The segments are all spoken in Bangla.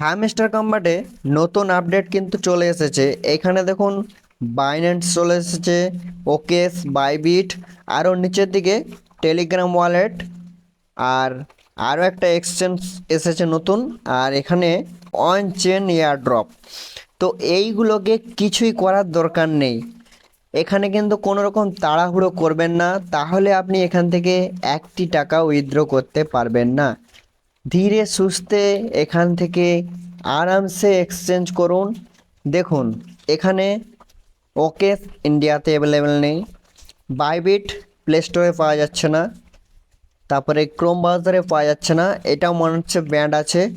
হ্যামস্টার কম্বাটে নতুন আপডেট কিন্তু চলে এসেছে। এখানে দেখুন বাইন্যান্স চলে এসেছে ওকেস বাইবিট আরও নিচের দিকে টেলিগ্রাম ওয়ালেট আর আরও একটা এক্সচেঞ্জ এসেছে নতুন, আর এখানে অন চেন এয়ার ড্রপ তো এইগুলোকে কিছুই করার দরকার নেই। এখানে কিন্তু কোনো রকম তাড়াহুড়ো করবেন না, তাহলে আপনি এখান থেকে একটি টাকা উইথড্র করতে পারবেন না। ধীরে সুস্থে এখান থেকে আরামসে এক্সচেঞ্জ করুন। দেখুন, এখানে ওকে ইন্ডিয়াতে অ্যাভেলেবেল নেই। বাইবিট প্লে স্টোরে পাওয়া যাচ্ছে না। তারপরে ক্রোম ব্রাউজারে পাওয়া যাচ্ছে না। এটাও মনে হচ্ছে ব্যান্ড আছে।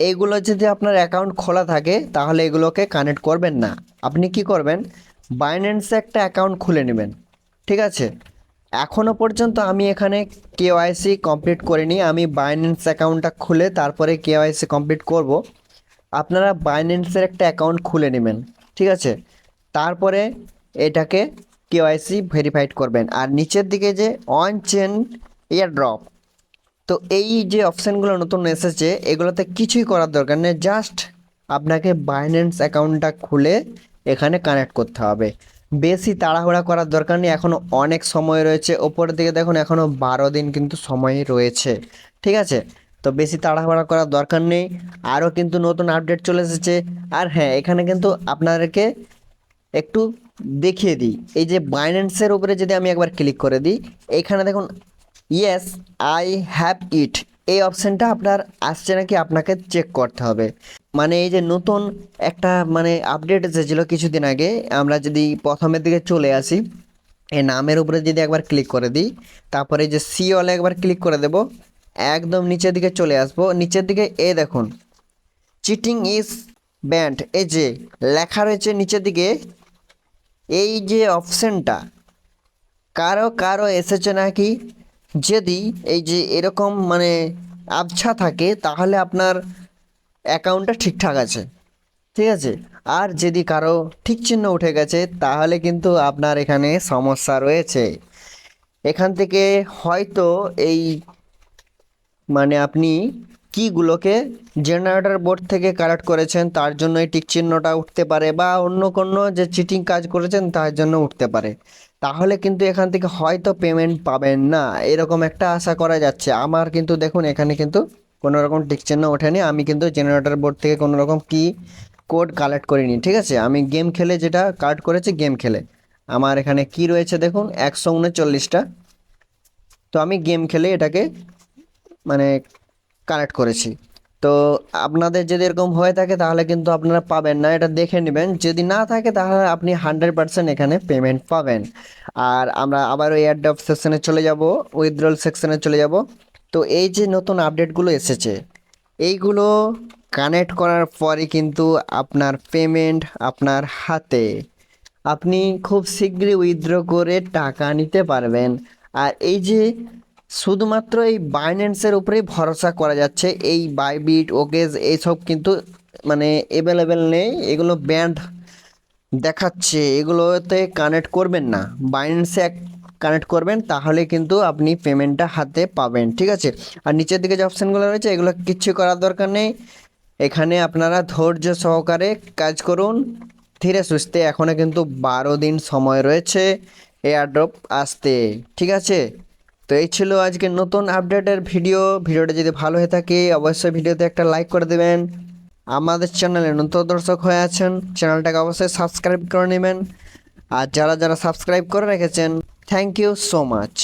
এগুলো যদি আপনার অ্যাকাউন্ট খোলা থাকে, তাহলে এগুলোকে কানেক্ট করবেন না। আপনি কি করবেন? বাইন্যান্সে একটা অ্যাকাউন্ট খুলে নেবেন। ঠিক আছে? এখনও পর্যন্ত আমি এখানে কেওয়াইসি কমপ্লিট করিনি। আমি বাইন্যান্স অ্যাকাউন্টটা খুলে তারপরে কেওয়াইসি কমপ্লিট করব। আপনারা বাইন্যান্সের একটা অ্যাকাউন্ট খুলে নেবেন, ঠিক আছে? তারপরে এটাকে কেওয়াইসি ভেরিফাইড করবেন। আর নিচের দিকে যে অন চেন এয়ার ড্রপ তো এই যে অপশানগুলো নতুন এসেছে, এগুলোতে কিছুই করার দরকার নেই। জাস্ট আপনাকে বাইন্যান্স অ্যাকাউন্টটা খুলে এখানে কানেক্ট করতে হবে। বেশি তাড়াহুড়া করার দরকার নেই। এখনও অনেক সময় রয়েছে। ওপরের দিকে দেখুন এখনও বারো দিন কিন্তু সময় রয়েছে। ঠিক আছে? তো বেশি তাড়াহুড়া করার দরকার নেই। আরও কিন্তু নতুন আপডেট চলে এসেছে। আর হ্যাঁ এখানে কিন্তু আপনাদেরকে একটু দেখিয়ে দিই। এই যে বাইন্যান্সের উপরে যদি আমি একবার ক্লিক করে দিই এইখানে দেখুন ইয়েস আই হ্যাভ ইট এই অপশানটা আপনার আসছে নাকি আপনাকে চেক করতে হবে। মানে এই যে নতুন একটা মানে আপডেট এসেছিল কিছুদিন আগে, আমরা যদি প্রথমের দিকে চলে আসি, এই নামের উপরে যদি একবার ক্লিক করে দিই, তারপরে যে সি ওয়ালে একবার ক্লিক করে দেব, একদম নিচের দিকে চলে আসব। নিচের দিকে এ দেখুন চিটিং ইজ ব্যান্ড এই যে লেখা রয়েছে নিচের দিকে, এই যে অপশানটা কারও কারও এসেছে নাকি? যদি এই যে এরকম মানে আবছা থাকে, তাহলে আপনার অ্যাকাউন্টটা ঠিকঠাক আছে। ঠিক আছে? আর যদি কারও ঠিক চিহ্ন উঠে গেছে, তাহলে কিন্তু আপনার এখানে সমস্যা রয়েছে। এখান থেকে হয়তো এই মানে আপনি কীগুলোকে জেনারেটর বোর্ড থেকে কালেক্ট করেছেন, তার জন্য এই টিক চিহ্নটা উঠতে পারে বা অন্য কোনো যে চিটিং কাজ করেছেন, তার জন্য উঠতে পারে। তাহলে কিন্তু এখান থেকে হয়তো পেমেন্ট পাবেন না, এরকম একটা আশা করা যাচ্ছে। আমার কিন্তু দেখুন, এখানে কিন্তু কোনো রকম টিক চিহ্ন ওঠেনি। আমি কিন্তু জেনারেটর বোর্ড থেকে কোনো রকম কি কোড কালেক্ট করিনি, ঠিক আছে? আমি গেম খেলে যেটা কালেক্ট করেছি, গেম খেলে। আমার এখানে কি রয়েছে দেখুন, একশো উনচল্লিশটা। তো আমি গেম খেলে এটাকে মানে কানেক্ট করেছি। তো আপনাদের যদি এরকম হয়ে থাকে তাহলে কিন্তু আপনারা পাবেন না। এটা দেখে নেবেন। যদি না থাকে তাহলে আপনি হান্ড্রেড পার্সেন্ট এখানে পেমেন্ট পাবেন। আর আমরা আবারও এয়ারড্রপ সেকশনে চলে যাব উইথড্রল সেকশনে চলে যাব। তো এই যে নতুন আপডেটগুলো এসেছে, এইগুলো কানেক্ট করার পরে কিন্তু আপনার পেমেন্ট আপনার হাতে। আপনি খুব শীঘ্রই উইথড্র করে টাকা নিতে পারবেন। আর এই যে শুধুমাত্র এই বাইন্যান্সের উপরেই ভরসা করা যাচ্ছে। এই বাইবিট ওকেজ এইসব কিন্তু মানে অ্যাভেলেবেল নেই। এগুলো ব্যান্ড দেখাচ্ছে। এগুলোতে কানেক্ট করবেন না। বাইন্যান্সে এক কানেক্ট করবেন, তাহলে কিন্তু আপনি পেমেন্টটা হাতে পাবেন, ঠিক আছে? আর নিচের দিকে যে অপশানগুলো রয়েছে, এগুলো কিচ্ছু করার দরকার নেই। এখানে আপনারা ধৈর্য সহকারে কাজ করুন। ধীরে সুস্থে এখনও কিন্তু বারো দিন সময় রয়েছে। এয়ারড্রপ আসতে, ঠিক আছে? তো এই ছিল আজকে নতুন আপডেটের ভিডিও। ভিডিওটা যদি ভালো হয়ে থাকে, অবশ্যই ভিডিওতে একটা লাইক করে দেবেন। আমাদের চ্যানেলে নতুন দর্শক হয়ে আছেন, চ্যানেলটাকে অবশ্যই সাবস্ক্রাইব করে নেবেন। আর যারা যারা সাবস্ক্রাইব করে রেখেছেন থ্যাংক ইউ সো মাচ